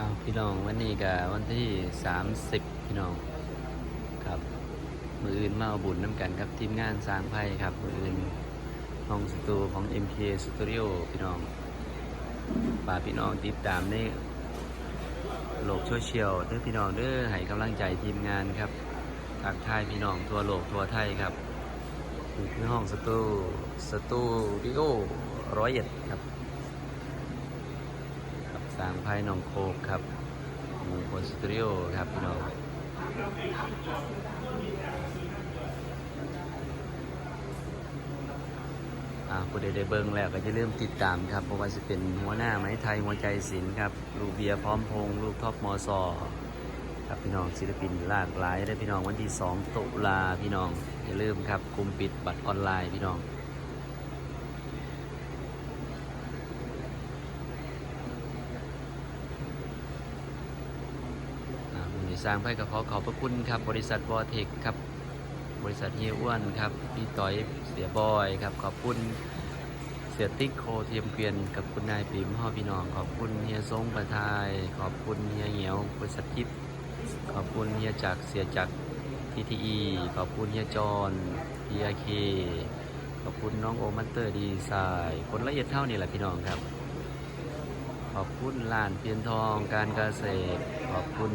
อ้าพี่น้องวันนี้กับวันที่ 30 พี่น้องครับ มืออื่นมาเอาบุญน้ำกันครับทีมงานสร้างไพ่ครับ มืออื่นห้องสตูของ MK Studio พี่น้องฝากพี่น้องติดตามในโลกโซเชียลเด้อพี่น้องเด้อให้กำลังใจทีมงานครับทักทายพี่น้องทั่วโลกทั่วไทยครับคือห้องสตูสตูดิโอร้อยเอ็ดครับ สางภายหนองโคกครับหมู่บนสตูดิโอครับพี่น้องอ่าผู้ใดได้เบิ่งแล้วก็จะเริ่าลืมติดตามครับเพราะว่าจะเป็นหัวหน้าไม้ไทยหัวใจศิลป์ครับลูกเบียพร้อมพงลูกท็อปมอซอครับพี่น้องศิลปินหลากหลายได้พี่น้องวันที่ 2 ตุลาพี่น้องอย่าลืมครับกลุ่มปิดบัตรออนไลน์พี่น้อง อ่าวันนี้ส ร้างไพ่กับขอขอบพระคุณครับบริษัทวอเทคครับบริษัทเฮียอ้วนครับพี่ต้อยเสียบอยครับขอบคุณเสียติ๊กโคเทียมเกวียนกับคุณนายปิมพ่อพี่น้องขอบคุณเฮียทรงประทาย ขอบคุณเฮียเหียวบริษัททิพย์ขอบคุณเฮียจักเสียจักทีทีอีขอบคุณเฮียจอนเฮียเคขอบคุณน้องโอมันเตอร์ดีไซน์คนละเอียดเท่านี่แหละพี่น้องครับ ขอบคุณร้านเพียนทองการเกษตรขอบคุณ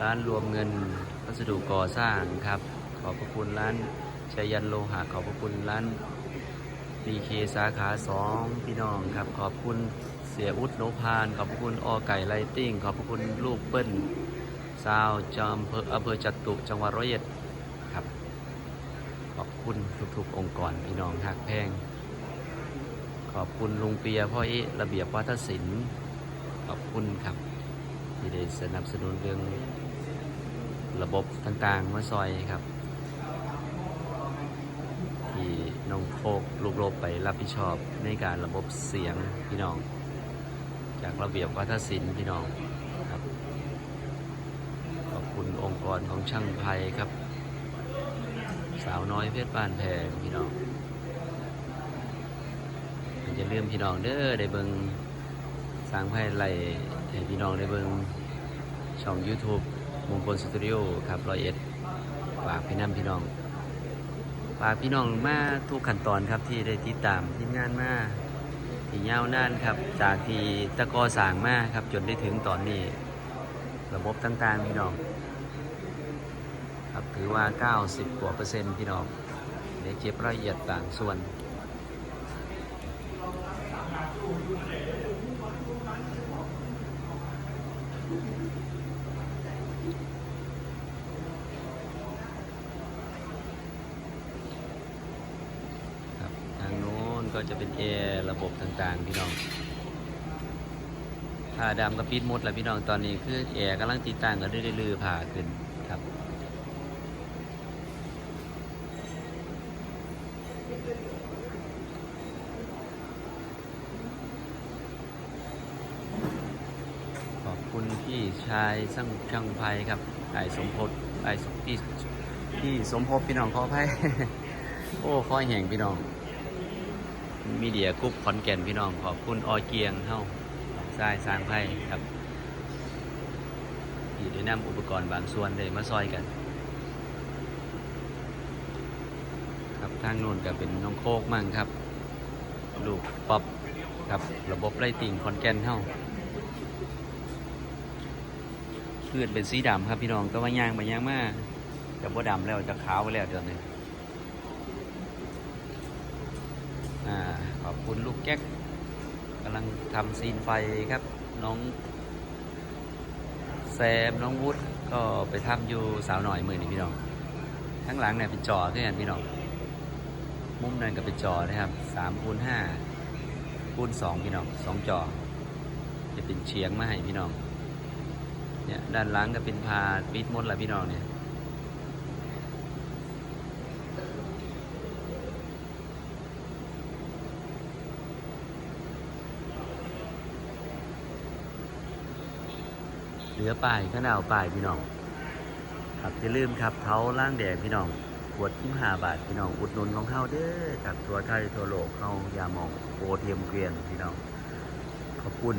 ร้านรวมเงินวัสดุก่อสร้างครับ ขอบพระคุณร้านชัยยันโลหะขอบพระคุณร้านดีเคสาขาสองพี่น้องครับ ขอบคุณเสียอุดโนพาน ขอบพระคุณออไก่ไลติ้ง ขอบพระคุณลูกเปิ้ลซาวจอมเภออำเภอจตุจังหวัดร้อยเอ็ดครับ ขอบคุณทุกๆ องค์กรพี่น้องหักแพง ขอบคุณลุงเปียพ่อเอะระเบียบวัฒศิลป์ขอบคุณครับ ที่ได้สนับสนุนเรื่องระบบต่างๆมาซอยครับ ที่น้องโคกลูกโลบไปรับผิดชอบในการระบบเสียงพี่น้อง จากระเบียบวัฒนศิลป์พี่น้องครับ ขอบคุณองค์กรของช่างไทยครับ สาวน้อยเพชรบ้านแพงพี่น้องอย่าลืมพี่น้องเด้อได้เบิง สร้างไพ่ไหลให้พี่น้องได้เบิงช่อง YouTube มงคลสตูดิโอครับร้อยเอ็ดฝากพี่น้ำพี่น้องฝากพี่น้องมาทุกขั้นตอนครับที่ได้ติดตามทีมงานมาที่ยาวนานครับ จากที่ตะกอสางมาครับจนได้ถึงตอนนี้ ระบบต่างๆพี่น้องครับถือว่า 90กว่าเปอร์เซ็นต์พี่น้องเดี๋ยวเก็บรายละเอียดต่างส่วน ครับทางโน้นก็จะเป็นแอร์ระบบต่างๆพี่น้องผ่าดำกับปิดหมดแล้วพี่น้องตอนนี้คือแอร์กำลังติดตั้งก็ได้ได้ลือผ่าขึ้นครับ ขอบคุณพี่ ชายช่างช่างภัยครับไอ้สมพศไอ้สมพี่พี่สมภพพี่น้องขออภัยโอ้ข้อแห่งพี่น้อง มีเดียกรุ๊ปขอนแก่นพี่น้อง ขอบคุณออเกียงเท่าสายสร้างไพ่ครับที่ได้นำอุปกรณ์บางส่วนเลยมาซอยกัน ครับทางโน้นก็เป็นน้องโคกมั่งครับ ลูกป๊อปครับ ระบบไล่ติ่งขอนแก่นเท่าเพื่อนเป็นสีดำครับพี่น้องก็ว่าย่างไปย่างมาจะบ่ดำแล้วจะขาวไปแล้วเดี๋ยวนี้ขอบคุณลูกแก๊กกำลังทำซีนไฟครับ น้อง แซมน้องวุฒก็ไปทำอยู่สาวหน่อยมือนี่พี่น้องข้างหลังเนี่ยเป็นจอขึ้นกันพี่น้องมุมนั้นก็เป็นจอนะครับสามคูณห้าคูณสองพี่น้องสองจอ จะเป็นเฉียงมาให้พี่น้อง เนี่ยด้านหลังก็เป็นพาปิดมดแล้วพี่น้องเนี่ยเหลือป้ายข้างหน้าป้ายพี่น้องครับอย่าลืมครับเท้าล่างแดงพี่น้องขวดที่หาบาทพี่น้องอุดหนุนของเข้าเด้อครับทัวไทยทัวโลกเข้ายาหมองโอเทียมเกวียนพี่น้องขอบคุณ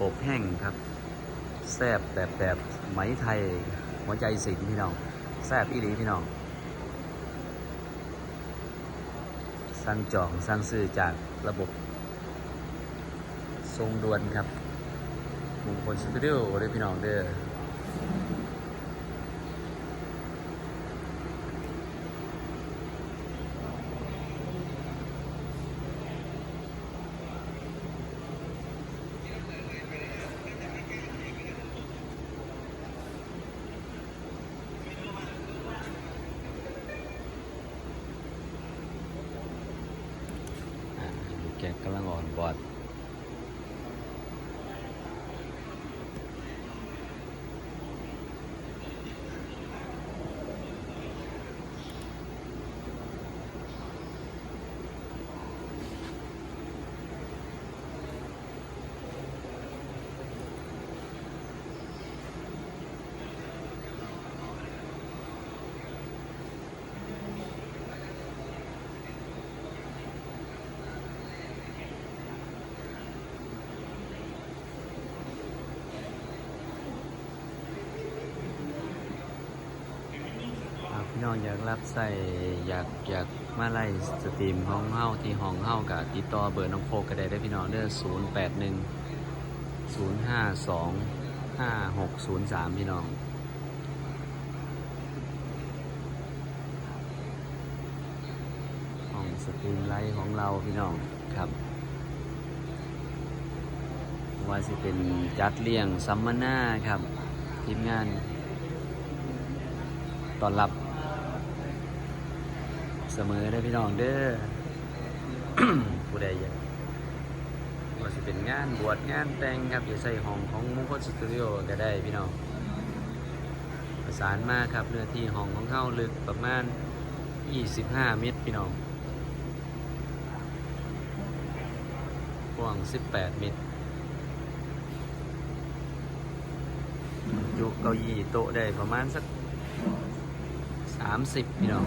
อบแห้งครับ แซบแบบแบบไหมไทย หัวใจสิงพี่น้องแซบอีหลีพี่น้องสั่งจองสั่งซื้อจากระบบ ทรงด่วนครับมงคลสตูดิโอเลยพี่น้องเด้อ อยากรับใส่อยากอยากมาไล่สตรีมห้องเฮาที่ห้องเฮากับติดต่อเบอร์น้องโฟกก็ได้ได้พี่น้องเด้อ0 8 1 0 5 2 5 6 0 3พี่น้องห้องสตรีมไลท์ของเราพี่น้องครับว่าสิเป็นจัดเลี้ยงซัมมนาครับทีมงานตอนรับ สมอได้อพี่น้องเด้อ ผู้ใดอยากว่าสิเป็นงานบวชงานแต่งครับอย่าใส่ห้องของมงคลสตูดิโอก็ได้พี่น้องประสานมาครับเนื้อที่ห้องของเข้าลึกประมาณ 25 เมตรพี่น้องกว้าง 18 เมตรยุเก้าอี้โต๊ะได้ประมาณสักสามสิบพี่น้อง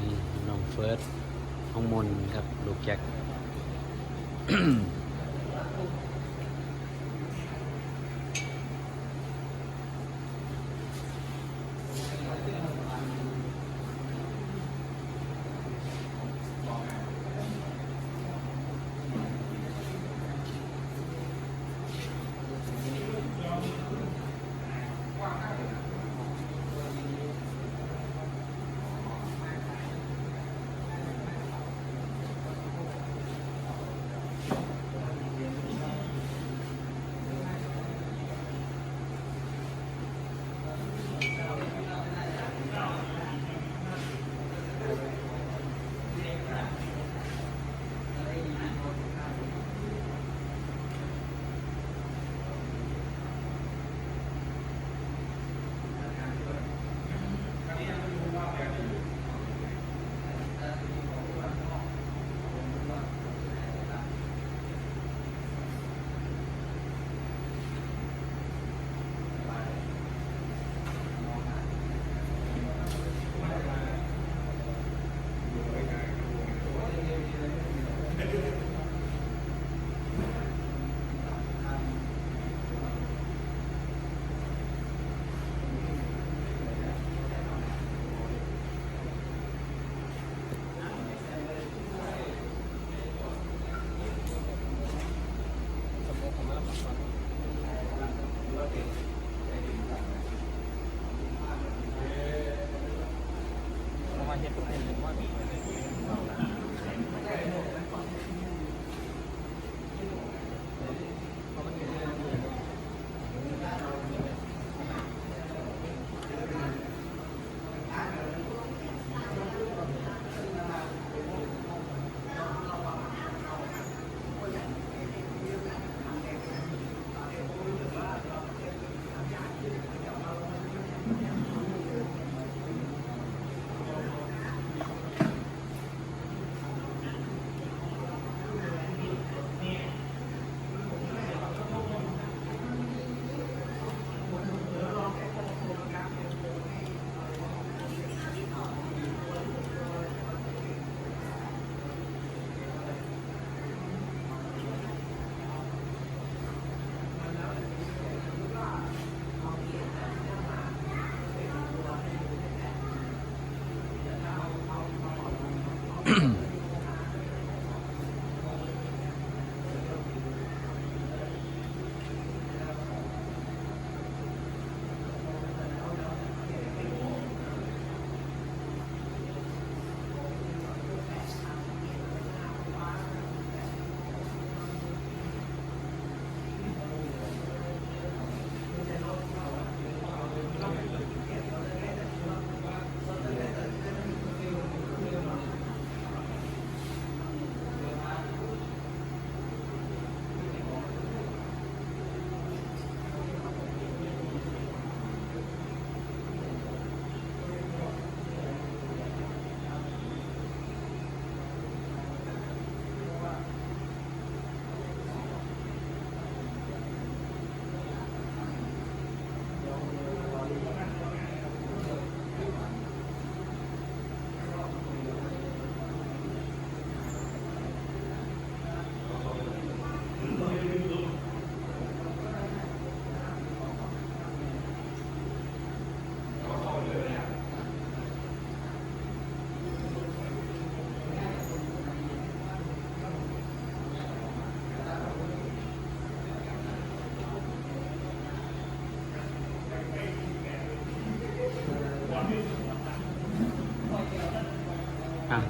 นี่น้อง เฟิร์สห้องมนครับ ลูกแจ็คค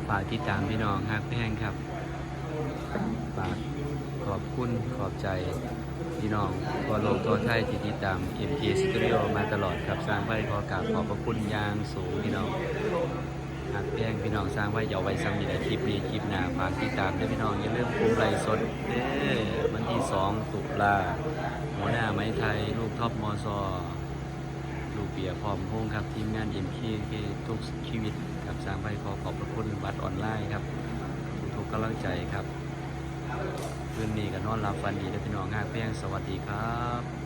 ฝากติดตามพี่น้องฮักแพงครับฝากขอบคุณขอบใจพี่น้องทั่วโลกทั่วไทยที่ติดตาม MK Studio มาตลอดครับสร้างไว้ขอกราบขอบพระคุณยางสูงพี่น้องหักแพงพี่น้องสร้างไว้อย่าเอาไว้ซ้ำอีกแล้วคลิปนี้คลิปหน้าฝากติดตามด้วยพี่น้องอย่าลืมคุมไลฟ์สดเด้อวันที่ 2 ตุลาหัวหน้าไม้ไทย ลูกท็อปมอซอลูกเบียพร้อมพงครับทีมงาน MK ทุกชีวิต สางไว้ขอขอบพระคุณบัตรออนไลน์ครับทุกๆกำลังใจครับคืนนี้ก็นอนหลับฝันดีนะพี่น้องงานเพียงสวัสดีครับ